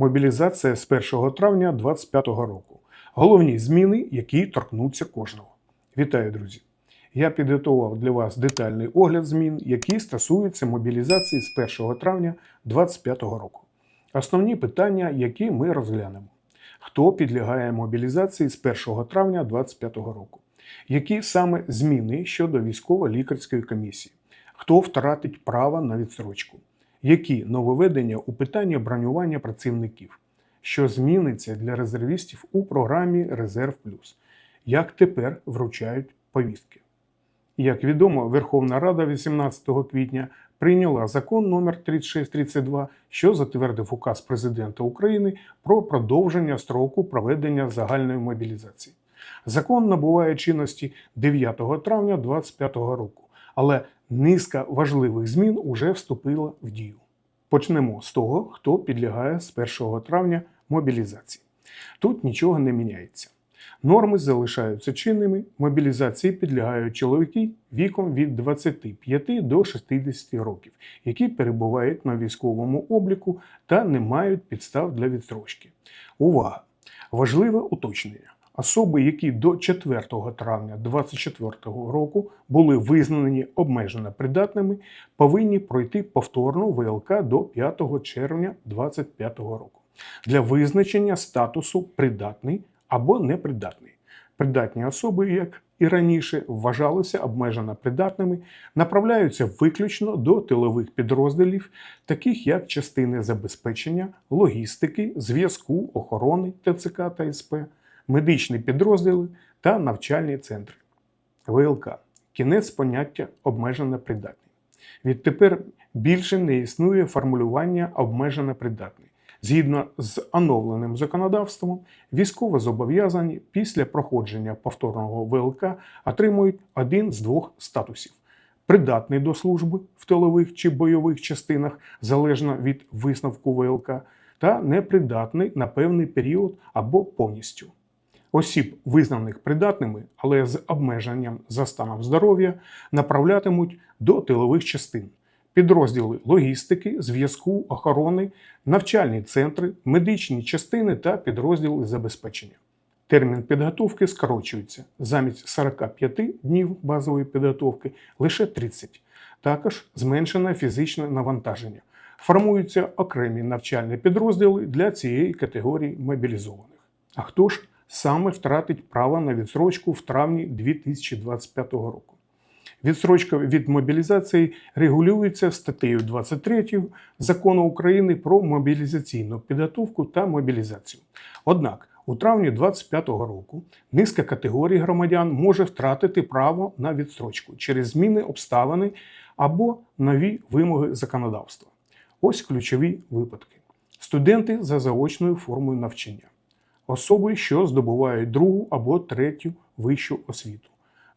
Мобілізація з 1 травня 2025 року. Головні зміни, які торкнуться кожного. Вітаю, друзі! Я підготував для вас детальний огляд змін, які стосуються мобілізації з 1 травня 2025 року. Основні питання, які ми розглянемо. Хто підлягає мобілізації з 1 травня 2025 року? Які саме зміни щодо військово-лікарської комісії? Хто втратить право на відсрочку? Які нововведення у питанні бронювання працівників? Що зміниться для резервістів у програмі Резерв Плюс? Як тепер вручають повістки? Як відомо, Верховна Рада 18 квітня прийняла закон номер 3632, що затвердив указ президента України про продовження строку проведення загальної мобілізації. Закон набуває чинності 9 травня 2025 року, але низка важливих змін уже вступила в дію. Почнемо з того, хто підлягає з 1 травня мобілізації. Тут нічого не міняється. Норми залишаються чинними, мобілізації підлягають чоловіки віком від 25 до 60 років, які перебувають на військовому обліку та не мають підстав для відстрочки. Увага! Важливе уточнення. Особи, які до 4 травня 2024 року були визнані обмежено придатними, повинні пройти повторну ВЛК до 5 червня 2025 року для визначення статусу придатний або непридатний. Придатні особи, як і раніше, вважалися обмежено придатними, направляються виключно до тилових підрозділів, таких як частини забезпечення, логістики, зв'язку, охорони ТЦК та СП, медичні підрозділи та навчальні центри. ВЛК. Кінець поняття обмежено придатний. Відтепер більше не існує формулювання обмежено придатний. Згідно з оновленим законодавством, військовозобов'язані після проходження повторного ВЛК отримують один з двох статусів: придатний до служби в тилових чи бойових частинах залежно від висновку ВЛК, та непридатний на певний період або повністю. Осіб, визнаних придатними, але з обмеженням за станом здоров'я, направлятимуть до тилових частин підрозділи логістики, зв'язку, охорони, навчальні центри, медичні частини та підрозділи забезпечення. Термін підготовки скорочується замість 45 днів базової підготовки лише 30. Також зменшене фізичне навантаження. Формуються окремі навчальні підрозділи для цієї категорії мобілізованих. А хто ж саме втратить право на відсрочку в травні 2025 року? Відсрочка від мобілізації регулюється статтею 23 закону України про мобілізаційну підготовку та мобілізацію. Однак у травні 2025 року низка категорій громадян може втратити право на відстрочку через зміни обставини або нові вимоги законодавства. Ось ключові випадки: студенти за заочною формою навчання, особи, що здобувають другу або третю вищу освіту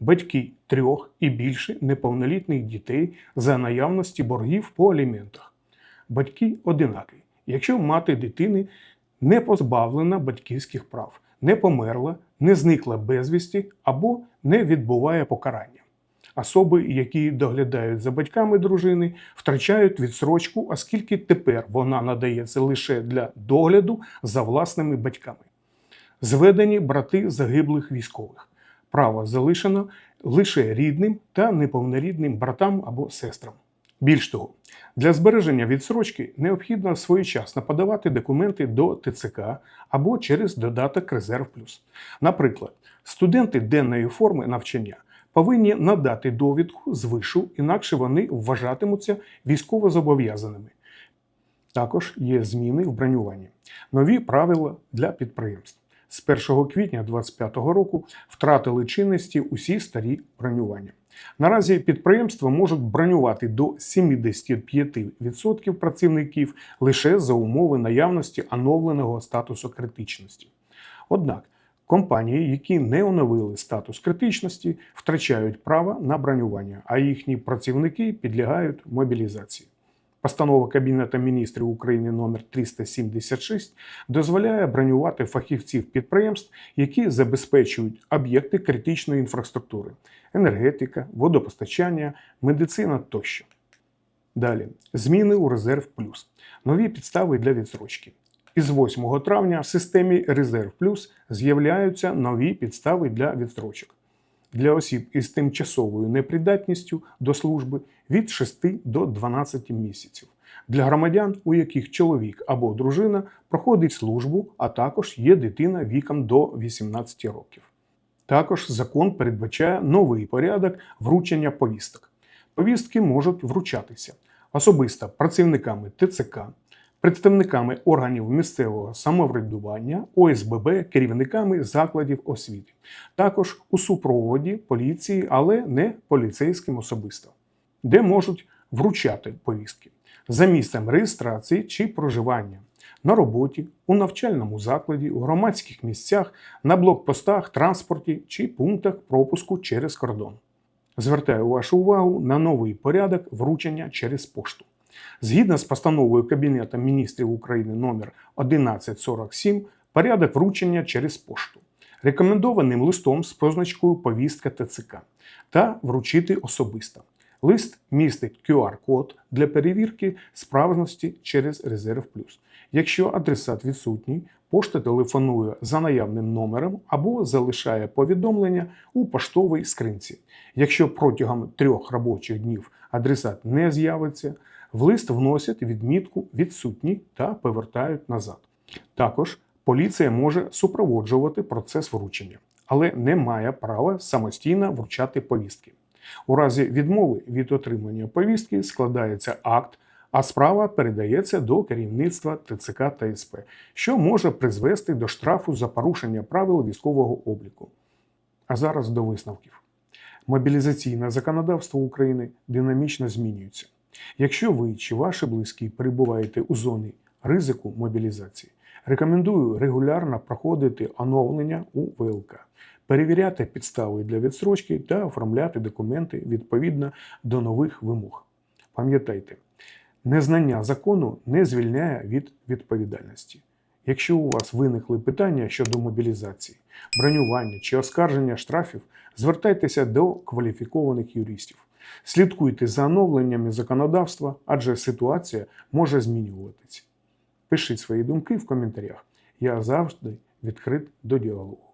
батьки трьох і більше неповнолітніх дітей за наявності боргів по аліментах. Батьки одинакові, якщо мати дитини не позбавлена батьківських прав, не померла, не зникла безвісті або не відбуває покарання. Особи, які доглядають за батьками дружини, втрачають відсрочку, оскільки тепер вона надається лише для догляду за власними батьками. Зведені брати загиблих військових право залишено лише рідним та неповнорідним братам або сестрам. Більш того, для збереження відсрочки необхідно своєчасно подавати документи до ТЦК або через додаток Резерв Плюс. Наприклад, студенти денної форми навчання повинні надати довідку з вишу, інакше вони вважатимуться військовозобов'язаними. Також є зміни в бронюванні, нові правила для підприємств з 1 квітня 2025 року втратили чинності усі старі бронювання. Наразі підприємства можуть бронювати до 75% працівників лише за умови наявності оновленого статусу критичності. Однак компанії, які не оновили статус критичності, втрачають право на бронювання, а їхні працівники підлягають мобілізації. Постанова Кабінету міністрів України номер 376 дозволяє бронювати фахівців підприємств, які забезпечують об'єкти критичної інфраструктури, енергетика, водопостачання, медицина тощо. Далі зміни у резерв плюс, нові підстави для відсрочки. Із 8 травня в системі Резерв Плюс з'являються нові підстави для відстрочок для осіб із тимчасовою непридатністю до служби від 6 до 12 місяців. Для громадян, у яких чоловік або дружина проходить службу, а також є дитина віком до 18 років. Також закон передбачає новий порядок вручення повісток. Повістки можуть вручатися особисто працівниками ТЦК, представниками органів місцевого самоврядування, ОСББ, керівниками закладів освіти, також у супроводі поліції, але не поліцейським особисто, де можуть вручати повістки за місцем реєстрації чи проживання. На роботі, у навчальному закладі, у громадських місцях, на блокпостах, транспорті чи пунктах пропуску через кордон. Звертаю вашу увагу на новий порядок вручення через пошту. Згідно з постановою Кабінету міністрів України номер 1147, порядок вручення через пошту, рекомендованим листом з позначкою повістка ТЦК та вручити особисто. Лист містить QR-код для перевірки справжності через Резерв Плюс. Якщо адресат відсутній, пошта телефонує за наявним номером або залишає повідомлення у поштовій скринці. Якщо протягом трьох робочих днів адресат не з'явиться, в лист вносять відмітку відсутній та повертають назад. Також поліція може супроводжувати процес вручення, але не має права самостійно вручати повістки. У разі відмови від отримання повістки складається акт, а справа передається до керівництва ТЦК та СП, що може призвести до штрафу за порушення правил військового обліку. А зараз до висновків. Мобілізаційне законодавство України динамічно змінюється. Якщо ви чи ваші близькі перебуваєте у зоні ризику мобілізації, рекомендую регулярно проходити оновлення у ВЛК, перевіряти підстави для відстрочки та оформляти документи відповідно до нових вимог. Пам'ятайте, незнання закону не звільняє від відповідальності. Якщо у вас виникли питання щодо мобілізації, бронювання чи оскарження штрафів, звертайтеся до кваліфікованих юристів. Слідкуйте за оновленнями законодавства, адже ситуація може змінюватися. Пишіть свої думки в коментарях. Я завжди відкрит до діалогу.